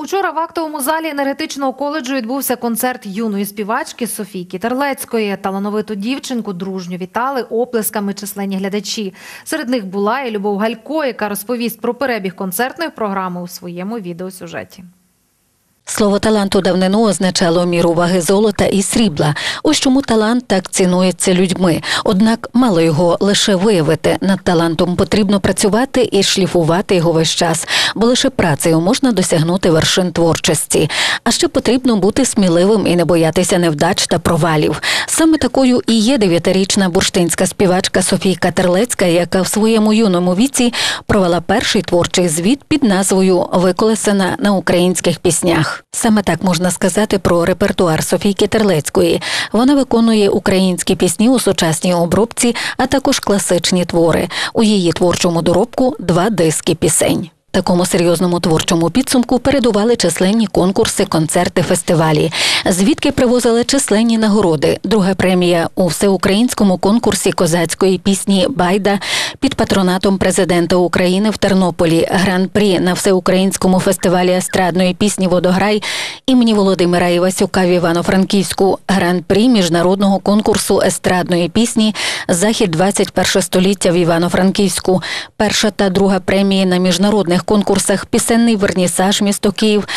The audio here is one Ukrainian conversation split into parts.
Учора в актовому залі енергетичного коледжу відбувся концерт юної співачки Софії Кітерлецької. Талановиту дівчинку дружньо вітали оплесками численні глядачі. Серед них була і Любов Галько, яка розповість про перебіг концертної програми у своєму відеосюжеті. Слово талант у давнину означало міру ваги золота і срібла. Ось чому талант так цінується людьми. Однак мало його лише виявити. Над талантом потрібно працювати і шліфувати його весь час, бо лише працею можна досягнути вершин творчості. А ще потрібно бути сміливим і не боятися невдач та провалів. Саме такою і є дев'ятирічна бурштинська співачка Софійка Терлецька, яка в своєму юному віці провела перший творчий звіт під назвою Виколесена на українських піснях. Саме так можна сказати про репертуар Софійки Терлецької. Вона виконує українські пісні у сучасній обробці, а також класичні твори. У її творчому доробку два диски пісень. Такому серйозному творчому підсумку передували численні конкурси, концерти, фестивалі, звідки привозили численні нагороди. Друга премія у всеукраїнському конкурсі козацької пісні Байда під патронатом президента України в Тернополі, гран-прі на всеукраїнському фестивалі естрадної пісні Водограй імені Володимира Івасюка в Івано-Франківську, гран-прі міжнародного конкурсу естрадної пісні Захід 21 століття в Івано-Франківську, перша та друга премії на міжнародних конкурсах. Пісенний вернісаж місто Київ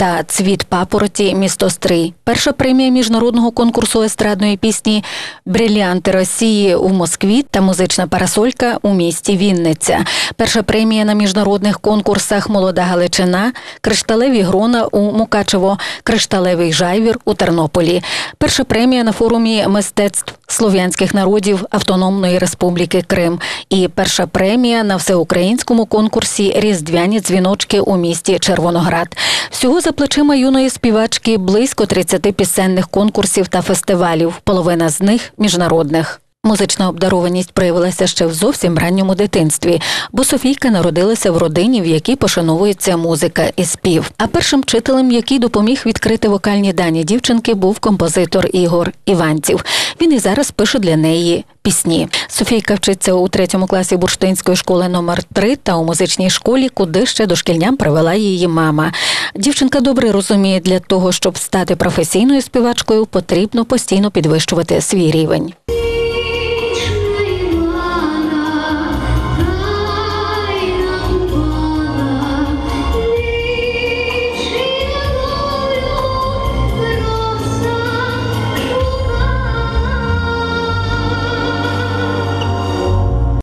та Цвіт папороті місто Стрий. Перша премія міжнародного конкурсу естрадної пісні Бриліанти Росії у Москві та музична парасолька у місті Вінниця. Перша премія на міжнародних конкурсах Молода Галичина, Кришталеві грона у Мукачево, Кришталевий жайвір у Тернополі. Перша премія на форумі мистецтв слов'янських народів Автономної Республіки Крим. І перша премія на всеукраїнському конкурсі Різдвяні дзвіночки у місті Червоноград. Всього за плечима юної співачки близько 30 пісенних конкурсів та фестивалів, половина з них міжнародних. Музична обдарованість проявилася ще в зовсім ранньому дитинстві, бо Софійка народилася в родині, в якій пошановується музика і спів. А першим вчителем, який допоміг відкрити вокальні дані дівчинки, був композитор Ігор Іванців. Він і зараз пише для неї пісні. Софійка вчиться у третьому класі бурштинської школи номер 3 та у музичній школі, куди ще дошкільням привела її мама. Дівчинка добре розуміє, для того, щоб стати професійною співачкою, потрібно постійно підвищувати свій рівень.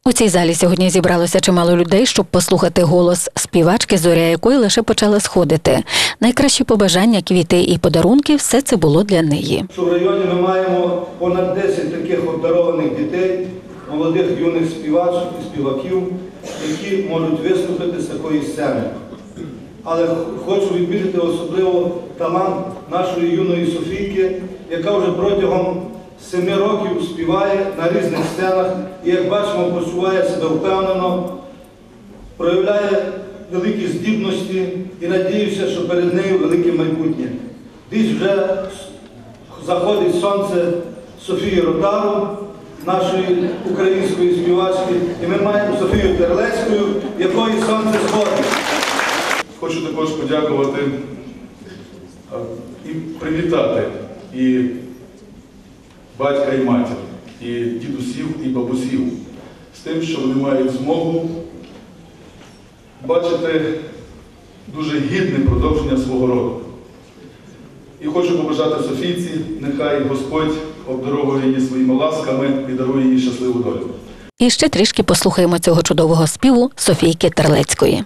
У цій залі сьогодні зібралося чимало людей, щоб послухати голос співачки, зоря якої лише почала сходити. Найкращі побажання, квіти і подарунки все це було для неї. в районі ми маємо понад 10 таких обдарованих дітей, молодих юних співачок і співаків, які можуть виступити з такої сцени. Але хочу відмітити особливо талант нашої юної Софійки, яка вже протягом семи років співає на різних сценах і, як бачимо, почуває себе впевнено, проявляє великі здібності і надіюся, що перед нею велике майбутнє. Десь вже заходить сонце Софії Ротару, нашої української співачки, і ми маємо Софію Терлецьку, якої сонце сходить. Хочу також подякувати і привітати і батька, і матір, і дідусів, і бабусів з тим, що вони мають змогу бачити дуже гідне продовження свого роду. І хочу побажати Софійці, нехай Господь обдаровує її своїми ласками і дарує їй щасливу долю. І ще трішки послухаємо цього чудового співу Софійки Терлецької.